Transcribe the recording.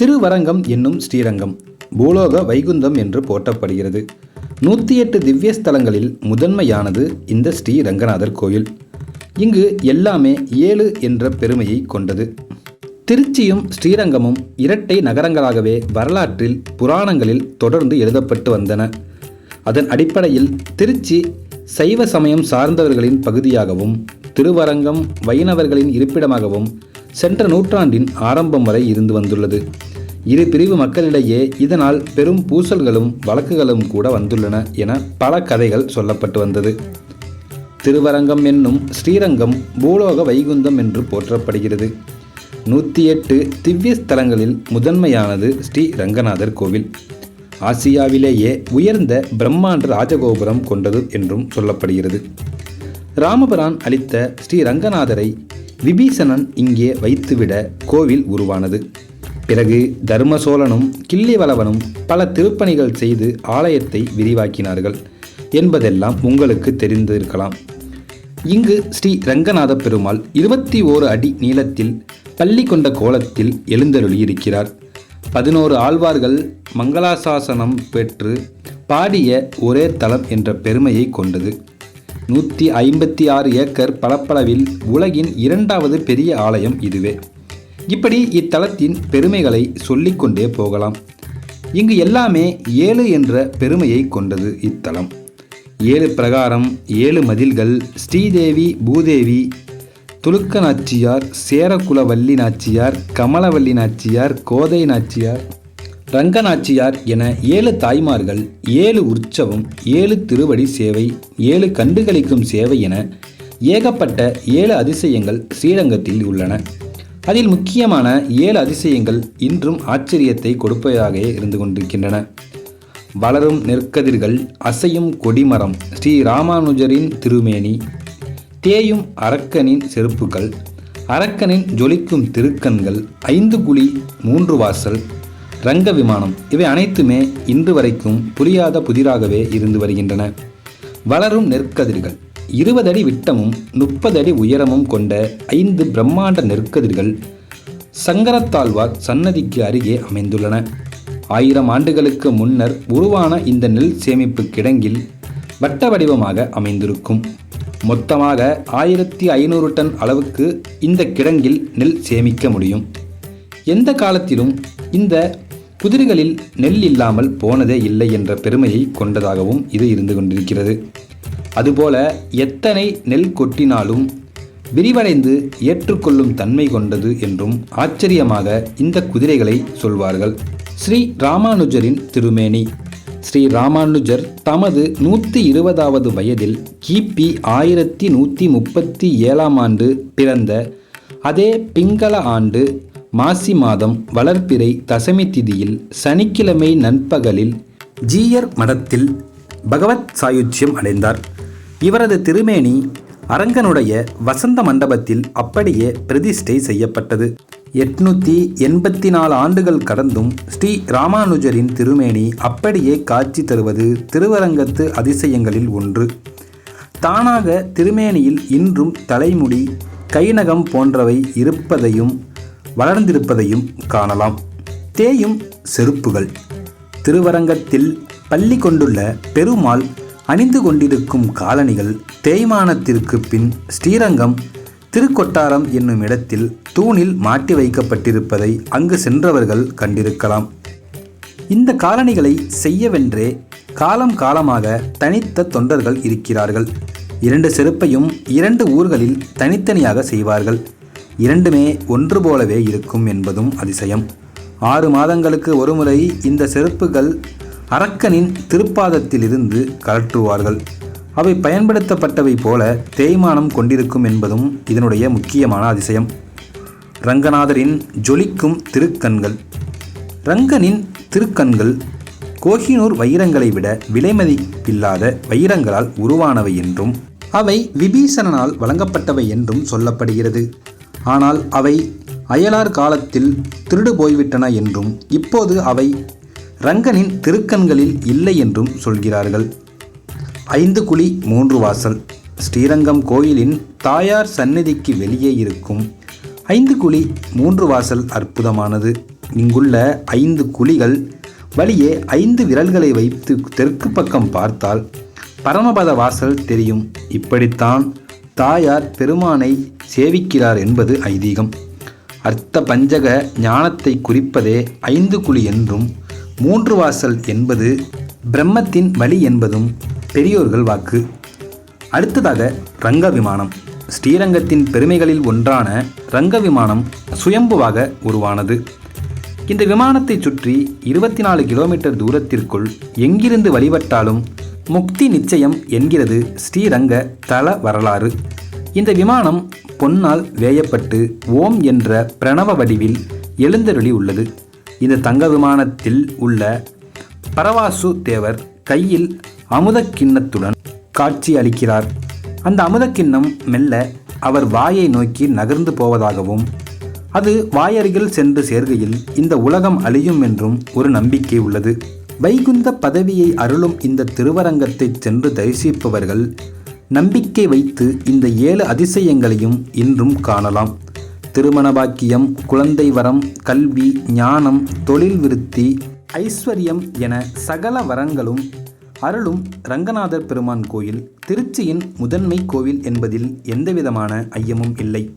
திருவரங்கம் என்னும் ஸ்ரீரங்கம் பூலோக வைகுந்தம் என்று போற்றப்படுகிறது. நூற்றி எட்டு திவ்ய ஸ்தலங்களில் முதன்மையானது இந்த ஸ்ரீ ரங்கநாதர் கோயில். இங்கு எல்லாமே ஏழு என்ற பெருமையை கொண்டது. திருச்சியும் ஸ்ரீரங்கமும் இரட்டை நகரங்களாகவே வரலாற்றில் புராணங்களில் தொடர்ந்து எழுதப்பட்டு வந்தன. அதன் அடிப்படையில் திருச்சி சைவ சமயம் சார்ந்தவர்களின் பகுதியாகவும் திருவரங்கம் வைணவர்களின் இருப்பிடமாகவும் சென்ற நூற்றாண்டின் ஆரம்பம் வரை இருந்து வந்துள்ளது. இரு பிரிவு மக்களிடையே இதனால் பெரும் பூசல்களும் வழக்குகளும் கூட வந்துள்ளன என பல கதைகள் சொல்லப்பட்டு வந்தது. திருவரங்கம் என்னும் ஸ்ரீரங்கம் பூலோக வைகுந்தம் என்று போற்றப்படுகிறது. நூற்றி எட்டு திவ்ய ஸ்தலங்களில் முதன்மையானது ஸ்ரீ ரங்கநாதர் கோவில். ஆசியாவிலேயே உயர்ந்த பிரம்மாண்ட ராஜகோபுரம் கொண்டது என்றும் சொல்லப்படுகிறது. ராமபிரான் அளித்த ஸ்ரீ ரங்கநாதரை விபீஷணன் இங்கே வைத்துவிட கோவில் உருவானது. பிறகு தர்மசோழனும் கிள்ளிவளவனும் பல திருப்பணிகள் செய்து ஆலயத்தை விரிவாக்கினார்கள் என்பதெல்லாம் உங்களுக்கு தெரிந்திருக்கலாம். இங்கு ஸ்ரீ ரங்கநாத பெருமாள் இருபத்தி ஓரு அடி நீளத்தில் பள்ளி கொண்ட கோலத்தில் எழுந்தருளியிருக்கிறார். பதினோரு ஆழ்வார்கள் மங்களாசாசனம் பெற்று பாடிய ஒரே தலம் என்ற பெருமையை கொண்டது. நூற்றி ஐம்பத்தி ஆறு ஏக்கர் பரப்பளவில் உலகின் இரண்டாவது பெரிய ஆலயம் இதுவே. இப்படி இத்தலத்தின் பெருமைகளை சொல்லிக்கொண்டே போகலாம். இங்கு எல்லாமே ஏழு என்ற பெருமையை கொண்டது இத்தலம். ஏழு பிரகாரம் ஏழு மதில்கள் ஸ்ரீதேவி பூதேவி துலுக்க நாச்சியார் சேரகுலவல்லி நாச்சியார் கமலவல்லி நாச்சியார் கோதை நாச்சியார் ரங்கநாச்சியார் என ஏழு தாய்மார்கள் ஏழு உற்சவம் ஏழு திருவடி சேவை ஏழு கண்டுகளிக்கும் சேவை என ஏகப்பட்ட ஏழு அதிசயங்கள் ஸ்ரீரங்கத்தில் உள்ளன. அதில் முக்கியமான ஏழு அதிசயங்கள் இன்றும் ஆச்சரியத்தை கொடுப்பதாக இருந்து கொண்டிருக்கின்றன. வளரும் நெற்கதிர்கள் அசையும் கொடிமரம் ஸ்ரீ ராமானுஜரின் திருமேனி தேயும் அரக்கனின் செருப்புகள் அரக்கனின் ஜொலிக்கும் திருக்கண்கள் ஐந்து குழி மூன்று வாசல் ரங்க விமானம் இவை அனைத்துமே இன்று வரைக்கும் புரியாத புதிராகவே இருந்து வருகின்றன. வளரும் நெற்கதிர்கள் இருபது அடி விட்டமும் முப்பது அடி உயரமும் கொண்ட ஐந்து பிரம்மாண்ட நெற்கதிர்கள் சங்கரத்தாழ்வார் சன்னதிக்கு அருகே அமைந்துள்ளன. ஆயிரம் ஆண்டுகளுக்கு முன்னர் உருவான இந்த நெல் சேமிப்பு கிடங்கில் வட்ட வடிவமாக அமைந்திருக்கும். மொத்தமாக ஆயிரத்தி ஐநூறு டன் அளவுக்கு இந்த கிடங்கில் நெல் சேமிக்க முடியும். எந்த காலத்திலும் இந்த குதிரைகளில் நெல் இல்லாமல் போனதே இல்லை என்ற பெருமையை கொண்டதாகவும் இது இருந்து கொண்டிருக்கிறது. அதுபோல எத்தனை நெல் கொட்டினாலும் விரிவடைந்து ஏற்றுக்கொள்ளும் தன்மை கொண்டது என்றும் ஆச்சரியமாக இந்த குதிரைகளை சொல்வார்கள். ஸ்ரீ ராமானுஜரின் திருமேனி. ஸ்ரீ ராமானுஜர் தமது நூற்றி இருபதாவது வயதில் கிபி ஆயிரத்தி நூற்றி முப்பத்தி ஏழாம் ஆண்டு பிறந்த அதே பிங்கள ஆண்டு மாசி மாதம் வளர்ப்பிறை தசமி திதியில் சனிக்கிழமை நண்பகலில் ஜீயர் மடத்தில் பகவத் சாயுச்சியம் அடைந்தார். இவரது திருமேனி அரங்கனுடைய வசந்த மண்டபத்தில் அப்படியே பிரதிஷ்டை செய்யப்பட்டது. எட்நூற்றி எண்பத்தி நாலு ஆண்டுகள் கடந்தும் ஸ்ரீ ராமானுஜரின் திருமேனி அப்படியே காட்சி தருவது திருவரங்கத்து அதிசயங்களில் ஒன்று. தானாக திருமேனியில் இன்றும் தலைமுடி கைநகம் போன்றவை இருப்பதையும் வளர்ந்திருப்பதையும் காணலாம். தேயும் செருப்புகள். திருவரங்கத்தில் பள்ளி கொண்டுள்ள பெருமாள் அணிந்து கொண்டிருக்கும் காலணிகள் தேய்மானத்திற்கு பின் ஸ்ரீரங்கம் திருக்கொட்டாரம் என்னும் இடத்தில் தூணில் மாட்டி வைக்கப்பட்டிருப்பதை அங்கு சென்றவர்கள் கண்டிருக்கலாம். இந்த காலணிகளை செய்யவென்றே காலம் காலமாக தனித்த தொண்டர்கள் இருக்கிறார்கள். இரண்டு செருப்பையும் இரண்டு ஊர்களில் தனித்தனியாக செய்வார்கள். இரண்டுமே ஒன்று போலவே இருக்கும் என்பதும் அதிசயம். ஆறு மாதங்களுக்கு ஒருமுறை இந்த செருப்புகள் அரக்கனின் திருப்பாதத்திலிருந்து கழற்றுவார்கள். அவை பயன்படுத்தப்பட்டவை போல தேய்மானம் கொண்டிருக்கும் என்பதும் இதனுடைய முக்கியமான அதிசயம். ரங்கநாதரின் ஜொலிக்கும் திருக்கண்கள். ரங்கனின் திருக்கண்கள் கோஹினூர் வைரங்களை விட விலைமதிப்பில்லாத வைரங்களால் உருவானவை என்றும் அவை விபீஷணனால் வழங்கப்பட்டவை என்றும் சொல்லப்படுகிறது. ஆனால் அவை அயலார் காலத்தில் திருடு போய்விட்டன என்றும் இப்போது அவை ரங்கனின் திருக்கண்களில் இல்லை என்றும் சொல்கிறார்கள். ஐந்து குழி மூன்று வாசல். ஸ்ரீரங்கம் கோயிலின் தாயார் சந்நிதிக்கு வெளியே இருக்கும் ஐந்து குழி மூன்று வாசல் அற்புதமானது. இங்குள்ள ஐந்து குழிகள் வழியே ஐந்து விரல்களை வைத்து தெற்கு பக்கம் பார்த்தால் பரமபத வாசல் தெரியும். இப்படித்தான் தாயார் பெருமானை சேவிக்கிறார் என்பது ஐதீகம். அர்த்த பஞ்சக ஞானத்தை குறிப்பதே ஐந்து குழி என்றும் மூன்று வாசல் என்பது பிரம்மத்தின் வழி என்பதும் பெரியோர்கள் வாக்கு. அடுத்ததாக ரங்க விமானம் ஸ்ரீரங்கத்தின் பெருமைகளில் ஒன்றான ரங்க விமானம் சுயம்புவாக உருவானது. இந்த விமானத்தை சுற்றி இருபத்தி நாலு கிலோமீட்டர் தூரத்திற்குள் எங்கிருந்து வழிபட்டாலும் முக்தி நிச்சயம் என்கிறது ஸ்ரீரங்க தல வரலாறு. இந்த விமானம் பொன்னால் வேயப்பட்டு ஓம் என்ற பிரணவ வடிவில் எழுந்தருளி உள்ளது. இந்த தங்க விமானத்தில் உள்ள பரவாசு தேவர் கையில் அமுத கிண்ணத்துடன் காட்சி அளிக்கிறார். அந்த அமுதக்கிண்ணம் மெல்ல அவர் வாயை நோக்கி நகர்ந்து போவதாகவும் அது வாயருகில் சென்று சேர்கையில் இந்த உலகம் அழியும் என்றும் ஒரு நம்பிக்கை உள்ளது. வைகுந்த பதவியை அருளும் இந்த திருவரங்கத்தை சென்று தரிசிப்பவர்கள் நம்பிக்கை வைத்து இந்த ஏழு அதிசயங்களையும் இன்றும் காணலாம். திருமண பாக்கியம் குழந்தை வரம் கல்வி ஞானம் தொழில் விருத்தி ஐஸ்வர்யம் என சகல வரங்களும் அருளும் ரங்கநாதர் பெருமான் கோயில் திருச்சியின் முதன்மை கோவில் என்பதில் எந்தவிதமான ஐயமும் இல்லை.